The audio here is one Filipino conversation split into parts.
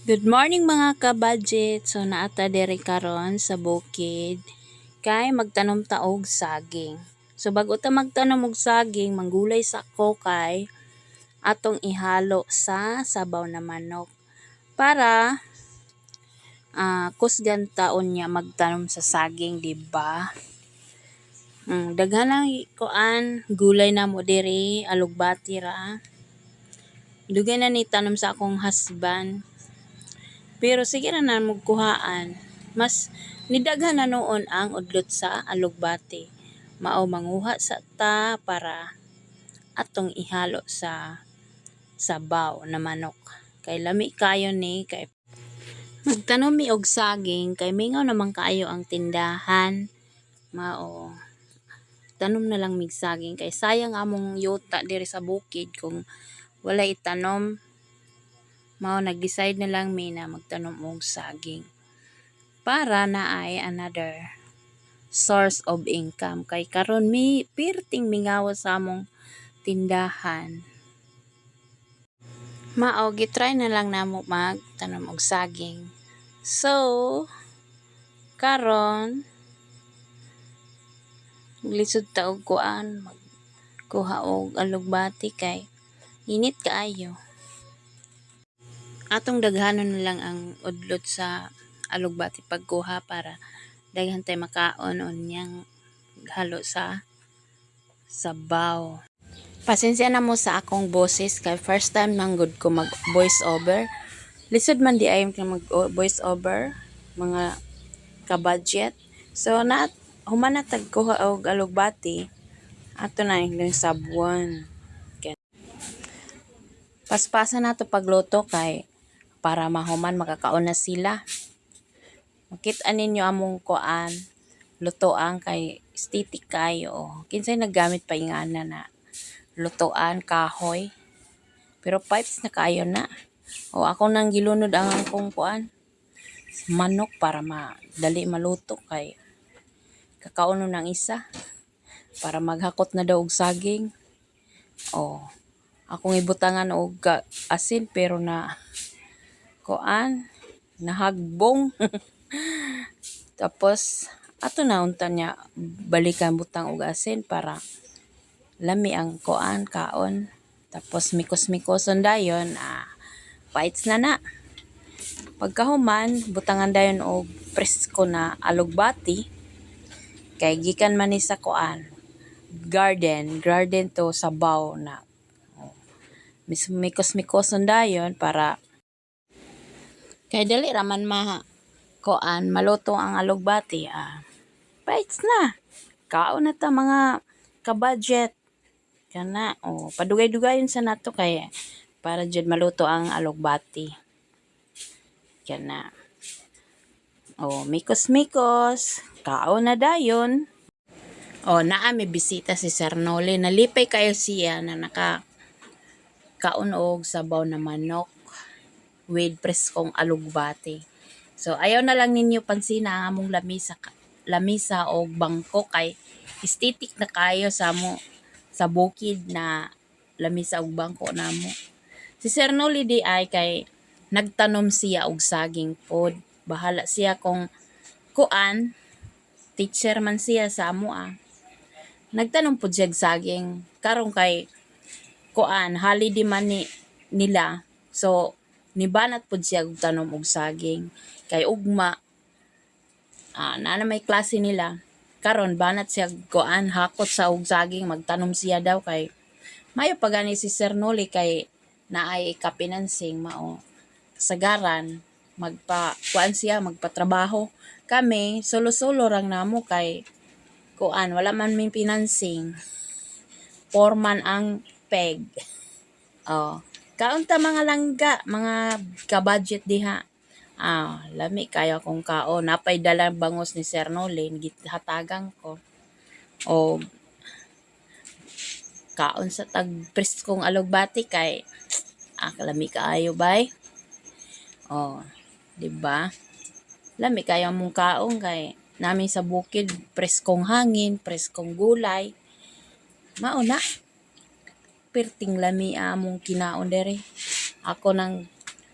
Good morning mga ka-budget. So naata diri karon sa bukid kay magtanom ta og saging. So bago ta magtanom og saging, manggulay sa ko kay atong ihalo sa sabaw na manok para ah kusgan taon niya magtanom sa saging, di ba? Mm, daghan ang kuan gulay na mo diri, alugbati ra. Dugay na ni tanom sa akong husband. Pero sige na na magkuhaan. Mas nidaghan na noon ang udlot sa alugbati. Mao manguha sa ta para atong ihalo sa sabaw na manok. Kay lami kayo ni kay magtanom mi og saging kay mingaw naman kaayo ang tindahan. Mao tanom na lang mig saging kay sayang among yuta diri sa bukid kung wala itanom mao nag-decide na lang mi na magtanom og saging para na ay another source of income. Kay karon mi pirting mingawa sa among tindahan. Mao gitry na lang namo magtanom og saging. So karon lisod ta og kuan magkuha og alugbati kay init kaayo atong daghanon na lang ang udlot sa alugbati pagkuha para daghan tay makaon unyang halo sa sabaw. Pasensya na mo sa akong boses kay first time man gud ko mag voice over. Lisod man di ayon ka mag voice over mga ka-budget. So na human na tagkuha og alugbati ato na yung sabuan. Paspasan nato pagluto kay para mahuman makakaon na sila. Makita ninyo among kuan lutoan kay estetik kayo. Kinsay naggamit pa ingana na lutoan kahoy. Pero pipes na kayo na. O ako nang gilunod ang akong kuan manok para madali maluto kay kakaon ng isa para maghakot na daw og saging. O akong ibutangan og asin pero na kuan nahagbong. Tapos ato na unta niya balikan butang og asin para lami ang kuan kaon. Tapos mikos-mikoson dayon ah bites na na. Pagkahuman butangan dayon og presko na alugbati. Kay gikan man ni sa kuan garden garden to sabaw na. Mis mikos-mikoson dayon para kay dali raman ma kuan maluto ang alugbati ah bites na. Kaon na ta mga ka-budget. Kana o padugay-dugayon sa nato kay para jud maluto ang alugbati kana o mikos-mikos kaon na dayon. O naa may bisita si Sir Noli. Nalipay kayo siya na naka kaon og sabaw na manok with preskong alugbati. So ayaw na lang ninyo pansin ang among lamisa lamisa og bangko kay estetik na kayo sa mo sa bukid na lamisa og bangko namo. Si Sir Noli di ay kay nagtanom siya og saging pod. Bahala siya kung kuan teacher man siya sa amo ah. Nagtanom pod siya og saging karon kay kuan holiday man ni nila. So nibanat pod siya og tanom og saging. Kay ugma ah na may klase nila. Karon banat siya kuan hakot sa og saging magtanom siya daw kay mayo pa gani si Sir Noli kay naay kapinansing mao sagaran magpa kuan siya magpatrabaho. Kami solo-solo rang namo kay kuan wala man may financing foreman ang peg. Oh Kaunta mga langga, mga ka-budget diha. Ah, lami kayo akong kao. Napay dala bangos ni Sir Nolin, githatagang ko. O kaon sa tag kong alugbati kay ah, lami kaayo bay. O, di ba? Lami kayo mong kaon kay namin sa bukid preskong hangin, preskong gulay. Mao na perting lami among kinaon dere. Ako nang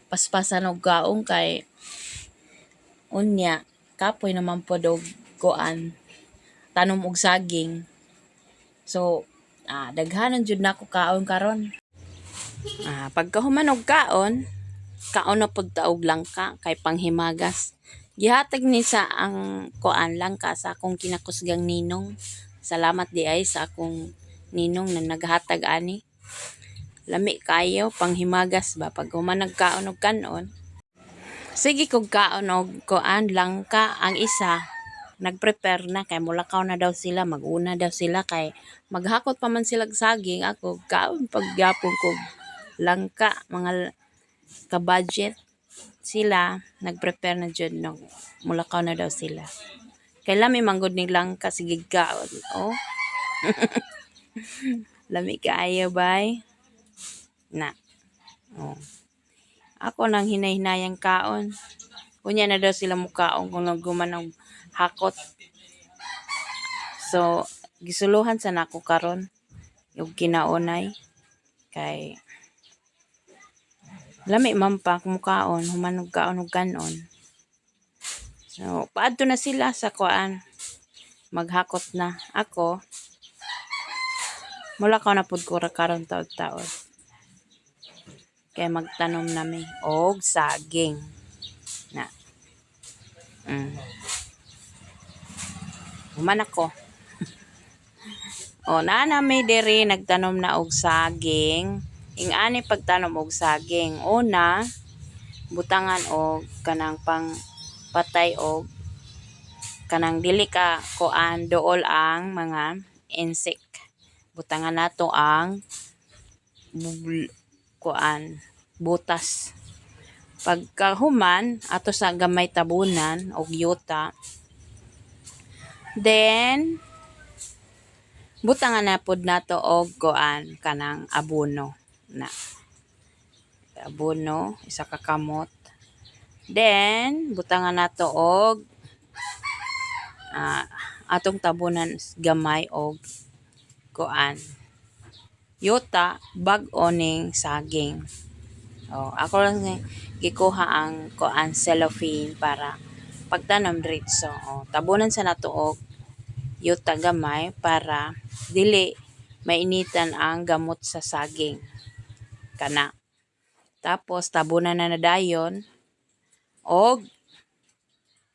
paspasan og kaong kay unya kapoy naman po og kuan tanom og saging. So ah, daghanan jud nako kaon karon. Ah, pagkahuman og kaon, kaon na pud ta og langka kay panghimagas. Gihatag ni sa ang kuan langka sa akong kinakusgang ninong. Salamat di ay sa akong ninong na naghatag ani. Lami kayo panghimagas ba? Pag human nagkaon og kanon. Sige kog kaon og kuan langka ang isa nag-prepare na kay mulakaw na daw sila maguna daw sila kay maghakot pa man sila saging ako kaon pagyapon kog langka mga ka-budget. Sila nag-prepare na jud no mulakaw na daw sila. Kay lami manggod ni langka sige kaon oh lami kaayo bay. Na. Oh. Ako nang hinay-hinayang kaon. Kunya na daw sila mukaon kung nagguman ng hakot. So gisuluhan sa nako karon. Yung kinaunay. Kay lami man pa kumukaon human og kaon og kanon so paadto na sila sa kuan. Maghakot na ako mula ka na pud ko ra karon taod-taod kay magtanom nami og saging. Na. Mm. human ako. O na may diri nagtanom na og saging. Ing ani pagtanom og saging. Una butangan og kanang pang patay og kanang dili ka kuan dool ang mga insect butangan nato ang kuan butas. Pagkahuman ato sa gamay tabunan og yuta. Then butangan na pud nato og kuan kanang abono na. Abono isa ka kamot. Then butangan nato og ah, atong tabunan gamay og kuan. Yuta bag-o ning saging. Oh ako lang gikuha ang kuan cellophane para pagtanom diretso oh tabunan sa nato og yuta gamay para dili mainitan ang gamot sa saging. Kana. Tapos tabunan na nadayon og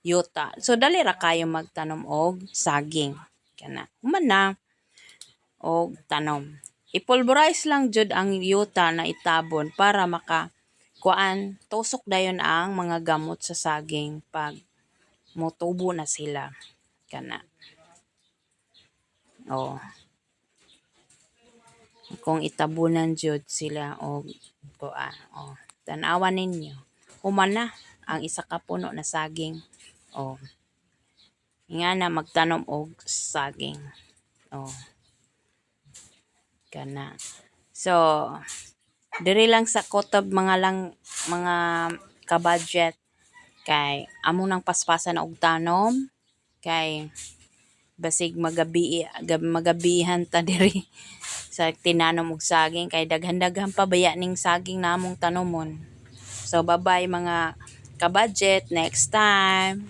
yuta. So dali ra kayo magtanom og saging. Kana. Human na og tanom. Ipulverize lang jud ang yuta na itabon para maka kuan tusok dayon ang mga gamot sa saging pag motubo na sila. Kana. Oh kung itabunan jud sila og kuan oh tan-awan ninyo. Human ang isa ka puno na saging oh nga na magtanom og saging oh kana so diri lang sa kotob mga lang mga ka-budget. Kay amo nang paspasan og tanom. Kay basig magabi gab- magabihan ta diri sa tinanom og saging. Kay daghan-daghan pa baya ning saging namong tanomon? So bye bye mga ka-budget. Next time